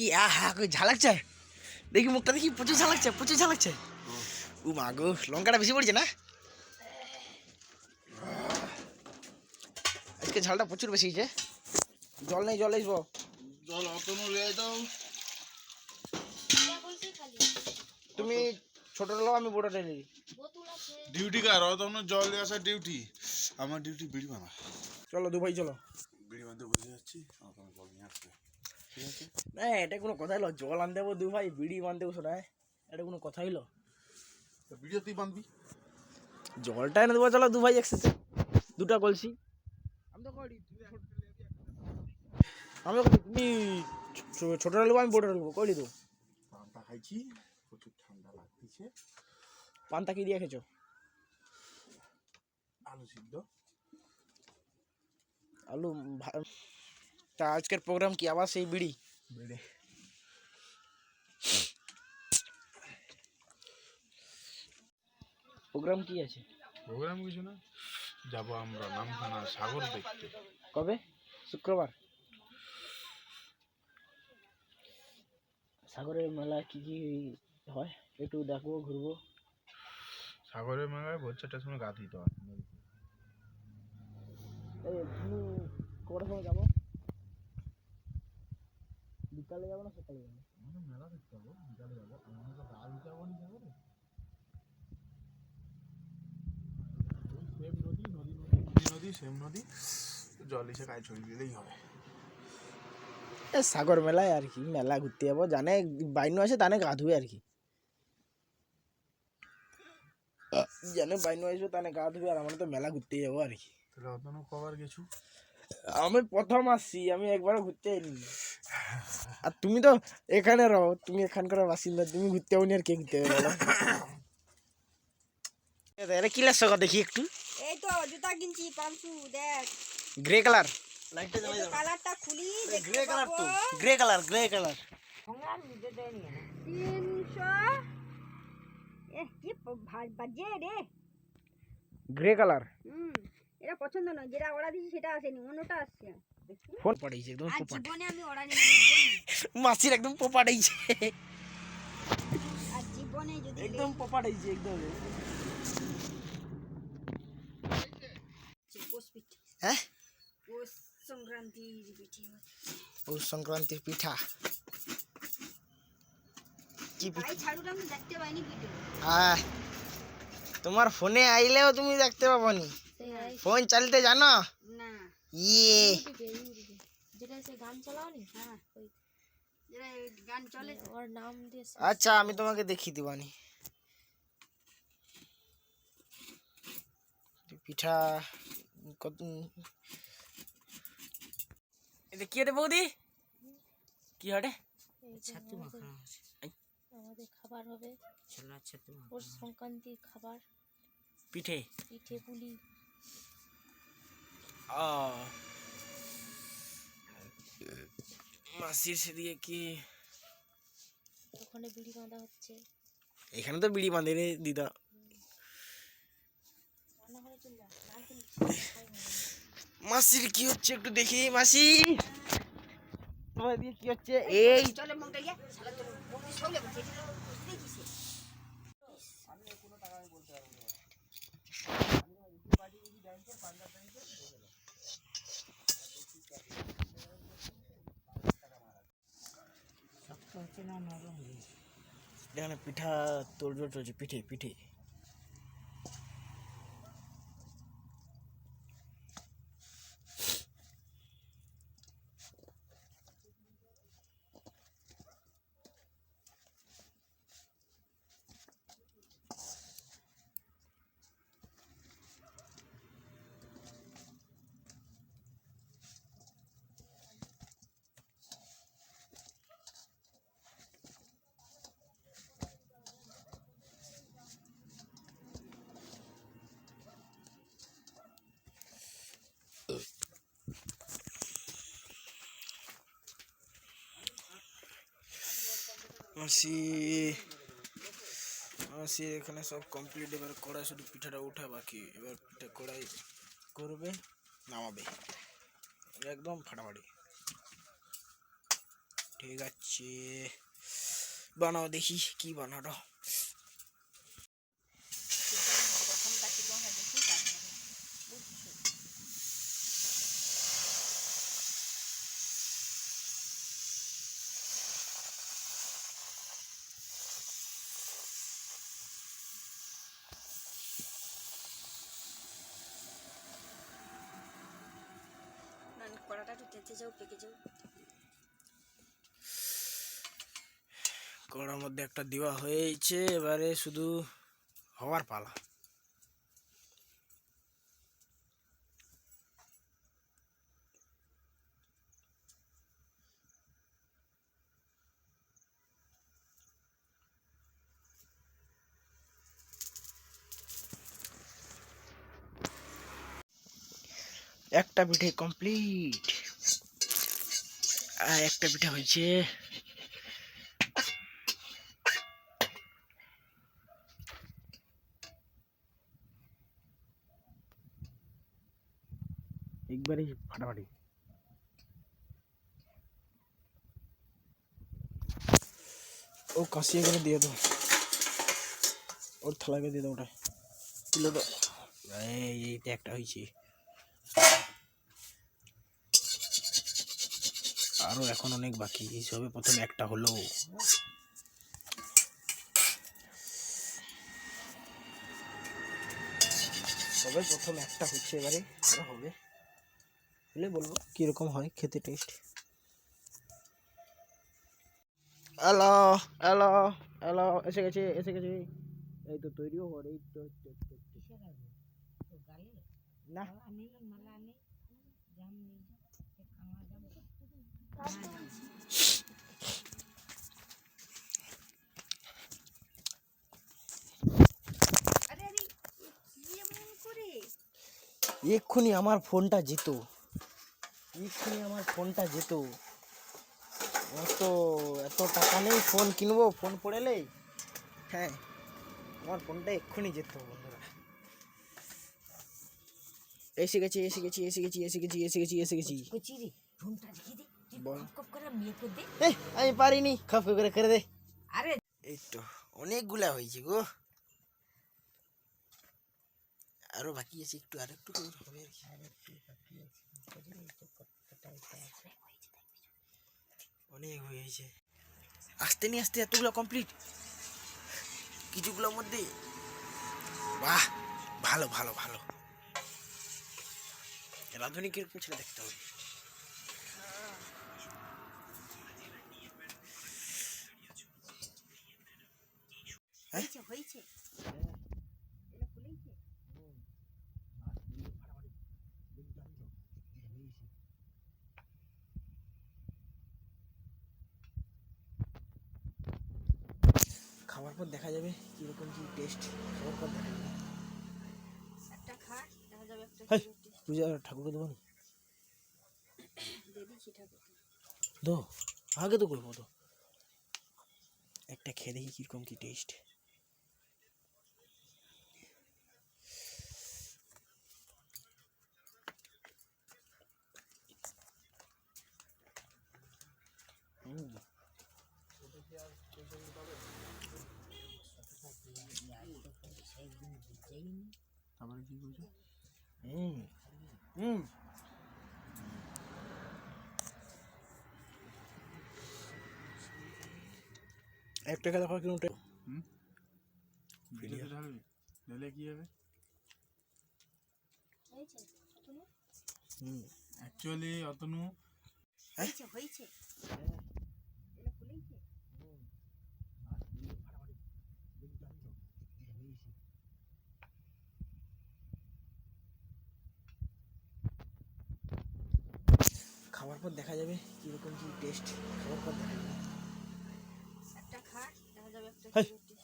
কি আহা ঝালাকছে দেখি মুখটা দেখি প্রচুর ঝালাকছে প্রচুর ঝালাকছে ও মা গো লঙ্কাটা বেশি পড়ছে না? আজকে ঝালটা প্রচুর বেশি হয়েছে। জল নেই জল আসব। জল অতনু লিয়ে দাও তুমি ছোট লো আমি বড়টা নিই। ডিউটি কার? অতনু জল নিয়ে আসা ডিউটি? আমার ডিউটি বিড়ি বানা চলো দু ভাই চলো। বিড়ি বানতে বসে যাচ্ছি অতনু জল নিয়ে আসবে। না এটা কোনো কথা হলো জল আনতে যাব দু ভাই বিড়ি বানতে বসো না এটা কোনো কথা হইল? বিড়িও তুই বানবি? জলটা এনে দেবো চলো দু ভাই একসাথে। দুটা কলসি। আমি তো করি আমি তুমি ছো- ছোট নেব আমি বড় নেব কইলি তো। পানটা খাইছি প্রচুর ঠান্ডা লাগতেছে। পান্তা কি দিয়ে খেছো আলু সিদ্ধ। আলু ভা- তা আজকের প্রোগ্রাম কি আবার সেই বিড়ি বেড়ে প্রোগ্রাম কি আছে প্রোগ্রাম কিছু না যাব আমরা নামখানা সাগর দেখতে কবে শুক্রবার সাগরের মেলা কি কি হয় একটু দেখব ঘুরবো সাগরের মেলায় ভোর চারটার সময় গা দিতে হয় এই তুমি কটার সময় যাব বিকালে যাব না সকালে যাব। আমরা মেলা দেখতে যাব বিকালে যাব। আমরা তো গা দিতে যাব না সেম নদী নদী নদী সেম নদী জল এসে গায়ে ছড়িয়ে দিলেই হবে। সাগর মেলায় আর কি মেলা ঘুরতে যাব। জানে বাইনু আছে তানে গা ধুবে আর কি। জানে বাইনু আসবে তানে গা ধুবে আর আমরা তো মেলা ঘুরতে যাব আর কি। তাহলে অতনু কবার গেছু? আমি প্রথম আসছি আমি একবারও ঘুরতে যাইনি। আর তুমি তো এখানে রও তুমি এখানকার বাসিন্দা তুমি ঘুরতে যাব আর কে ঘুরতে যাবে বলো? এটা কি লাগছে গো দেখি একটু? এই তো জুতা কিনছি পাঁচশো দেখ। গ্রে কালার কালারটা খুলি গ্রে কালার তো। গ্রে কালার গ্রে কালার তিনশো। এ কি বাজে রে। গ্রে কালার হুম। এটা পছন্দ নয় যেটা অর্ডার দিয়েছি সেটা আসেনি অন্যটা আসছে। ফোন পড়েছে একদম পোপাট জীবনে আমি অর্ডার নিই মাসির একদম পোপাটাইছে আর জীবনে যদি একদম পোপাটাইছে একদম। হ্যাঁ? পৌষ সংক্রান্তির পিঠে। পৌষ সংক্রান্তির পিঠা। কি পিঠা? ভাই ছাড়ুটা আমি দেখতে পাইনি ভিডিও আহ, তোমার ফোনে আইলেও তুমি দেখতে পাবনি। ফোন চালাতে জানো না ইয়ে যেটা সে গান চালাও নি হ্যাঁ যেটা গান চলে তো। ওর নাম দিয়ে আচ্ছা আমি তোমাকে দেখিয়ে দিবানি পিঠা কত এটা কি রে বৌদি কি হটে ছাতু আমাদের খাবার হবে পৌষ সংক্রান্তির খাবার পিঠে পিঠে পুলি ও মাসির সেদিকে কি? ওখানে বিড়ি বাঁধা হচ্ছে। এখানে তো বিড়ি বাঁধে রে দিদা। মাসির কি হচ্ছে একটু দেখি মাসি। তোমার দিয়ে কি হচ্ছে? এই। চলে শালা তোর সইলে বলছে এটা তো দেখিছে এখানে পিঠা তোড়জোড় চলছে পিঠে পিঠে। মাসি মাসি এখানে সব কমপ্লিট এবার কড়াই শুধু পিঠাটা উঠা বাকি। এবার পিঠা কড়াই করবে, নামাবে। একদম ফাটাফাটি। ঠিক আছে। বানাও দেখি কি বানানো। না একটু তেঁতে যাও পেকে যাও কড়ার মধ্যে একটা দেওয়া হয়েছে, এবারে শুধু হওয়ার পালা। একটা পিঠে কমপ্লিট আর একটা পিঠে হয়েছে একবারে ফাটাফাটি। ও কাশিয়ে করে দিয়ে দাও। ওর থালাকে দিয়ে দাও ওটা। এই একটা হয়েছে। আরও এখন অনেক বাকি। এই সবে প্রথম একটা হলো। সবে প্রথম একটা হচ্ছে এবারে। আরও হবে। হলে বলব কীরকম হয় খেতে টেস্ট হ্যালো হ্যালো হ্যালো এসে গেছে এসে গেছে। এই তো তৈরিও হওয়ার এই তো। না। এমন করে এক্ষুনি আমার ফোনটা যেত এক্ষুনি আমার ফোনটা যেত এত এত টাকা নেই, ফোন কিনবো, ফোন পড়েলে হ্যাঁ আমার ফোনটা এক্ষুনি যেত বন্ধুরা। এসে গেছি এসে গেছি এসে গেছি এসে গেছি এসে গেছি এসে গেছি। ফোনটা এই, আমি পারিনি। খাপ করে করে দে। আরে এই তো অনেকগুলা হয়েছে গো। আরও বাকি আছে একটু আর একটু হবে আর অনেক হয়েছে। আস্তে নিয়ে আস্তে এতগুলো কমপ্লিট কিছুগুলোর মধ্যে। বাহ ভালো ভালো ভালো। রাধুনি কীরকম ছেলে দেখতে হবে। হয়েছে হয়েছে। খাওয়ার পর দেখা যাবে কীরকম কি টেস্ট খাওয়ার পর দেখা যাবে। একটা খা দেখা যাবে একটা। পূজা ঠাকুরকে দেবো না। দো আগে তো করব তো একটা খেয়ে দেখি কীরকম কি টেস্ট তারপরে কি বলছো হুম হুম। এক টাকা দেখো কীরকম টেস্ট ভিডিওতে ঢালবি ঢেলে কি হবে? হুম। অ্যাকচুয়ালি অতনু হয়েছে হয়েছে এটা ফুলেছে খাওয়ার পর দেখা যাবে কীরকম কি টেস্ট খাওয়ার পর দেখা যাবে।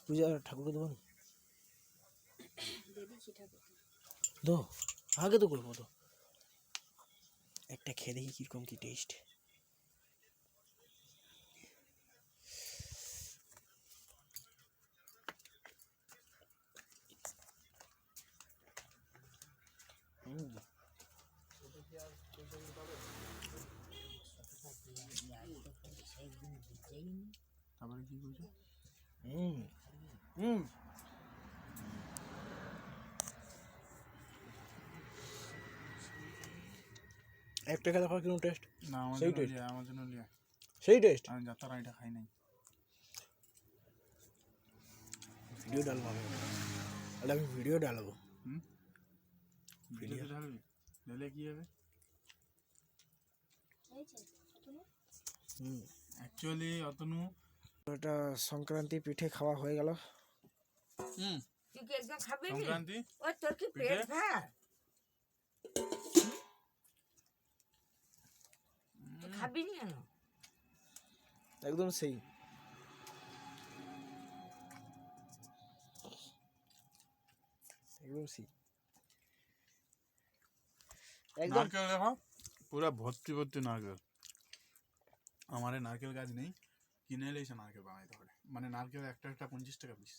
পূজা ঠাকুরকে দেবো না দো আগে তো করব তো। একটা খেয়ে দেখি কীরকম কি টেস্ট হুম বলছো হুম হুম। এক টাকা দেখো কীরকম টেস্ট না আমার সেই? লিয়া আমার জন্য লিয়া। সেই টেস্ট আমি যাত্রা এটা খাই নাই। ভিডিও ডালবো আমি তাহলে আমি ভিডিও ডালবো। হুম? ভিডিওতে ঢালবি। ঢেলে কি হবে? হুম। অ্যাকচুয়ালি অতনু ওটা সংক্রান্তি পিঠে খাওয়া হয়ে গেল। হুম। তুই কি একদম খাবি সংক্রান্তি? ও তোর কি পেট ভার? খাবি নি কেন? একদম সেই। একদম সেই। একদম নারকেল দেখো পুরো ভর্তি ভর্তি নারকেল। আমার নারকেল গাছ নেই। কিনে এলেই সে নারকেল বানাইতে হবে মানে নারকেল একটা একটা পঞ্চাশ টাকা পিস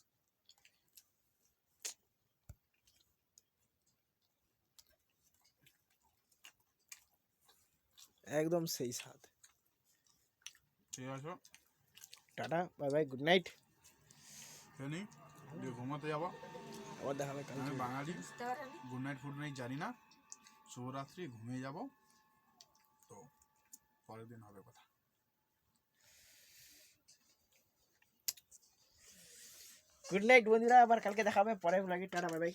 একদম সেই স্বাদ। ঠিক আছে। Tata bye bye good night জানি দিয়ে ঘুমাতে যাব। আবার দেখা হবে কালকে। আমি বাঙালি। বুঝতে পারবি গুড নাইট ফুড নাইট জানি না। শুভরাত্রি ঘুমিয়ে যাব। তো পরের দিন হবে কথা। গুড নাইট বন্ধুরা। আবার কালকে দেখা হবে। পরে লাগে টাটা বাই বাই